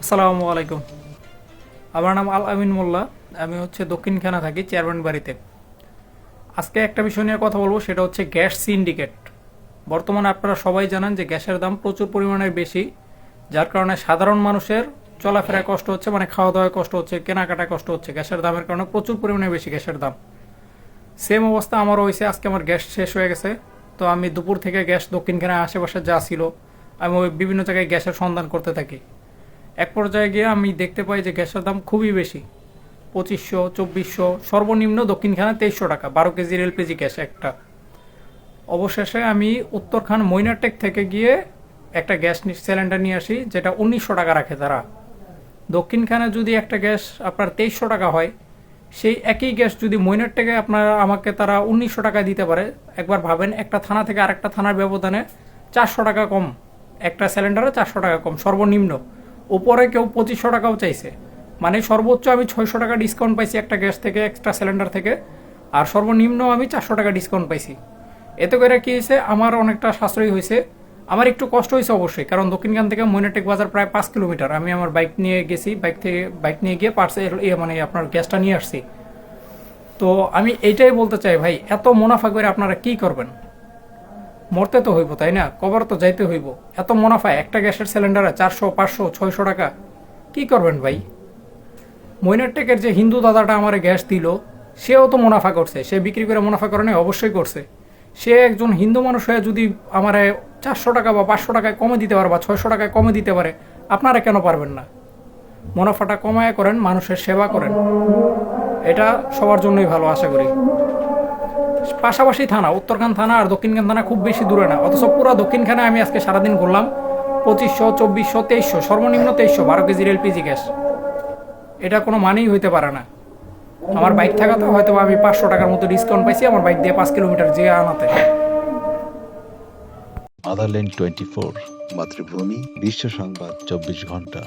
আসসালামু আলাইকুম। আমার নাম আল আমিন মোল্লা, আমি হচ্ছে দক্ষিণখানা থাকি চেয়ারম্যান বাড়িতে। আজকে একটা বিষয় নিয়ে কথা বলব, সেটা হচ্ছে গ্যাস সিন্ডিকেট। বর্তমানে আপনারা সবাই জানেন যে গ্যাসের দাম প্রচুর পরিমাণে বেশি, যার কারণে সাধারণ মানুষের চলাফেরায় কষ্ট হচ্ছে মানে খাওয়া দাওয়ায় কষ্ট হচ্ছে, কেনাকাটায় কষ্ট হচ্ছে, গ্যাসের দামের কারণে প্রচুর পরিমাণে বেশি গ্যাসের দাম। সেম অবস্থা আমারও হয়েছে, আজকে আমার গ্যাস শেষ হয়ে গেছে। তো আমি দুপুর থেকে গ্যাস দক্ষিণখানে আশেপাশে যা ছিল, আমি ওই বিভিন্ন জায়গায় গ্যাসের সন্ধান করতে থাকি। এক পর্যায়ে গিয়ে আমি দেখতে পাই যে গ্যাসের দাম খুবই বেশি। পঁচিশশো, চব্বিশশো, সর্বনিম্ন দক্ষিণখানে তেইশশো টাকা, বারো কেজির এলপিজি গ্যাস একটা। অবশেষে আমি উত্তরখান মইনাটেক থেকে গিয়ে একটা গ্যাস সিলিন্ডার নিয়ে আসি, যেটা উনিশশো টাকা রাখে তারা। দক্ষিণখানে যদি একটা গ্যাস আপনার তেইশশো টাকা হয়, সেই একই গ্যাস যদি মইনার থেকে আপনার আমাকে তারা উনিশশো টাকা দিতে পারে। একবার ভাবেন, একটা থানা থেকে আরেকটা থানার ব্যবধানে চারশো টাকা কম, একটা সিলিন্ডারে চারশো টাকা কম, সর্বনিম্ন। উপরে কেউ পঁচিশশো টাকাও চাইছে। মানে সর্বোচ্চ আমি ছয়শো টাকা ডিসকাউন্ট পাইছি একটা গ্যাস থেকে এক্সট্রা সিলিন্ডার থেকে, আর সর্বনিম্ন আমি চারশো টাকা ডিসকাউন্ট পাইছি। এতে করে কি হয়েছে, আমার অনেকটা সাশ্রয়ী হয়েছে। আমার একটু কষ্ট হয়েছে অবশ্যই, কারণ দক্ষিণখান থেকে মইনাটেক বাজার প্রায় পাঁচ কিলোমিটার। আমি আমার বাইক নিয়ে গেছি বাইক থেকে বাইক নিয়ে গিয়ে পার্সেল মানে আপনার গ্যাসটা নিয়ে আসছি। তো আমি এইটাই বলতে চাই ভাই, এত মুনাফা করে আপনারা কি করবেন? মরতে তো হইব তাই না? কবার তো যাইতে হইব। এত মুনাফা একটা গ্যাসের সিলিন্ডারে চারশো পাঁচশো ছয়শো টাকা। কি করবেন ভাই? মইনারটেকের যে হিন্দু দাদাটা আমার গ্যাস দিল সেও তো মুনাফা করছে। সে বিক্রি করে মুনাফা করে নাই, অবশ্যই করছে। সে একজন হিন্দু মানুষ হয়ে যদি আমার চারশো টাকা বা পাঁচশো টাকায় কমে দিতে পারে বা ছয়শো টাকায় কমে দিতে পারে আপনারা কেন পারবেন না? মুনাফাটা কমায় করেন মানুষের সেবা করেন। এটা সবার জন্যই ভালো আশা করি। পাশাপাশি থানা, উত্তরখান থানা আর দক্ষিণখান থানা খুব বেশি দূরে না। অথচ পুরো দক্ষিণখানে আমি আজকে সারাদিন ঘুরলাম। পঁচিশশো, চব্বিশশো, তেইশশো, সর্বনিম্ন তেইশশো, বারো কেজির এলপিজি গ্যাস। এটা কোনো মানেই হইতে পারে না। আমার বাইক থাকাতে হয়তো আমি পাঁচশো টাকার মতো ডিসকাউন্ট পাইছি, আমার বাইক দিয়ে পাঁচ কিলোমিটার যেয়ে আনাতে। আদারল্যান্ড টোয়েন্টি ফোর মাতৃভূমি, বিশ্ব সংবাদ, চব্বিশ ঘণ্টা।